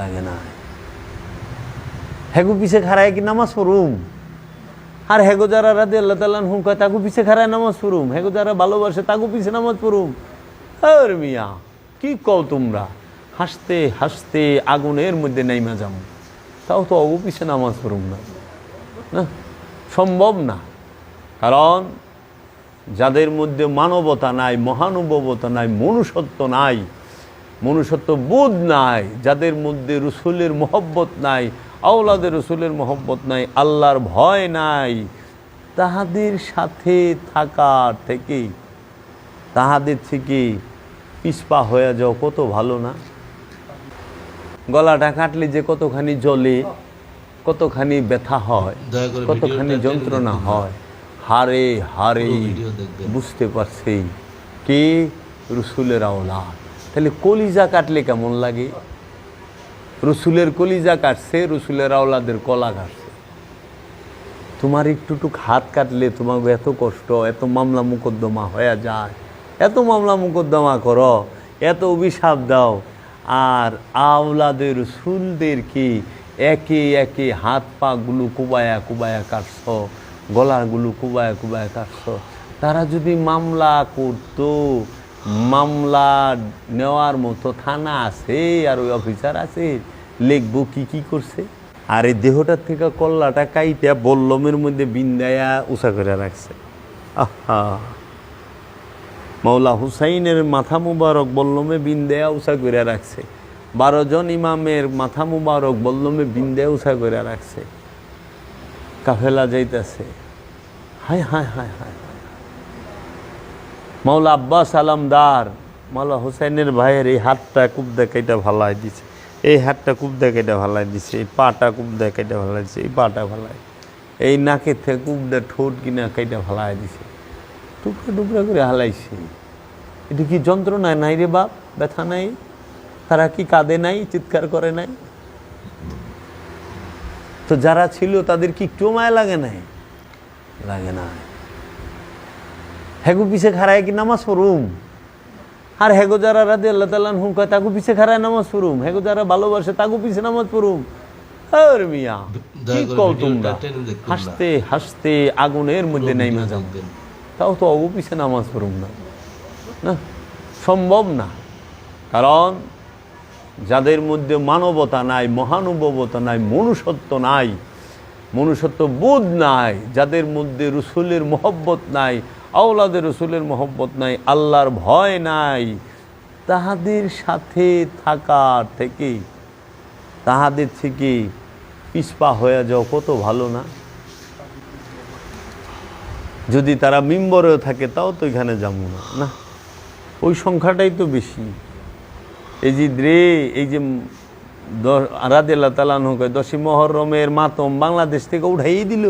লাগে না। হেগু পিছে খারায় কি নামাজ পড়ুম? আর হেগো যারা রাতে আল্লাহ তাল্লাহ কয় তাকু পিছে খারায় নামাজ পড়ুম? হেগো যারা ভালোবাসে তাকু পিছে নামাজ পড়ুম? আর মিয়া, কি কও তোমরা? হাসতে হাসতে আগুনের মধ্যে নাইমা যাম। তাও তো অগু পিছে নামাজ পড়ুম না। না, সম্ভব না। কারণ যাদের মধ্যে মানবতা নাই, মহানুভবতা নাই, মনুষ্যত্ব নাই মনুষ্যত্ব বোধ নাই যাদের মধ্যে রসুলের মহব্বত নাই আওলাদের রসুলের মহব্বত নাই আল্লাহর ভয় নাই তাহাদের সাথে থাকার থেকে তাহাদের থেকে পিসপা হয়ে যাও কত ভালো না? গলাটা কাটলে যে কতখানি জলে কতখানি ব্যথা হয় কতখানি যন্ত্রণা হয় হারে হারে। বুঝতে পারছি কে রসুলের আওলাদ। তাহলে কলিজা কাটলে কেমন লাগে? রসুলের কলিজা কাটছে, রসুলের আওলাদের কলা কাটছে। তোমার একটু টুক হাত কাটলে তোমার এত কষ্ট, এত মামলা মোকদ্দমা হয়ে যায়। এত মামলা মোকদ্দমা করো, এত অভিশাপ দাও। আর আওলাদের রসুলদেরকে একে একে হাত পাগুলো কুবায়া কুবায়া কাটছ গলাগুলো কুবায়া কুবায়া কাটছ? তারা যদি মামলা করতো মামলা নেওয়ার মতো থানা আছে আর ওই অফিসার আছে, লিখব কি কি করছে। আর এই দেহটার থেকে কল্লাটা কাইটা বল্লমের মধ্যে বিন্দায়া উষা করে রাখছে। আহা। মৌলা হুসাইনের মাথা মুবারক বল্লমে বিন্দেয়া উষা করে রাখছে। বারো জন ইমামের মাথা মুবারক বল্লমে বিন্দেয়া উষা করে রাখছে। কাফেলা যাইতেছে। হায় হায় হায় হায়। মাওলা আব্বাস আলমদার, মাওলা হুসাইনের ভাইয়ের এই হাতটা খুব দেখাইটা ভালাই দিছে। এই হাতটা খুব দেখাইটা ভালাই দিছে, এই পাটা খুব দেখাইটা ভালাই দিছে, এই পাটা ভালাই। এই নাকের থেকে খুব দে ঠোঁট কিনা কাইটা ভালাই দিছে। টুকরা টুকরা করে হালাইছে। এটা কি যন্ত্রণা নাই রে বাপ? ব্যথা নাই? তারা কি কাঁদে নাই, চিৎকার করে নাই? তো যারা ছিল তাদের কি একটু মায়া লাগে নাই? লাগে না হেগু পিছে খারায় কি নামাজ পড়ুম? আর হেগো যারা রাতে আল্লাহ তাল্লাহ হুম কয় তাকু পিছে খারায় নামাজ পড়ুম? হেগো যারা ভালোবাসে তাকু পিছে নামাজ পড়ুম। আর মিয়া কি তোমরা। হাসতে হাসতে আগুনের মধ্যে নাইমা যাও। তাও তো অগু পিছে নামাজ পড়ুম না। না সম্ভব না। কারণ যাদের মধ্যে মানবতা নাই মহানুভবতা নাই মনুষ্যত্ব নাই মনুষ্যত্ব বোধ নাই যাদের মধ্যে রসুলের মহব্বত নাই আওলাদের রসুলের মহব্বত নাই, আল্লাহর ভয় নাই। তাহাদের সাথে থাকার থেকে, তাহাদের থেকে পিসপা হয়ে যাও কত ভালো না? যদি তারা মিম্বরেও থাকে, তাও তো এখানে যাব না না? ওই সংখ্যাটাই তো বেশি। এই যে রে, এই যে রাদেল্লা তালান হোক দশী মহরমের মাতম বাংলাদেশ থেকে উঠাই দিল।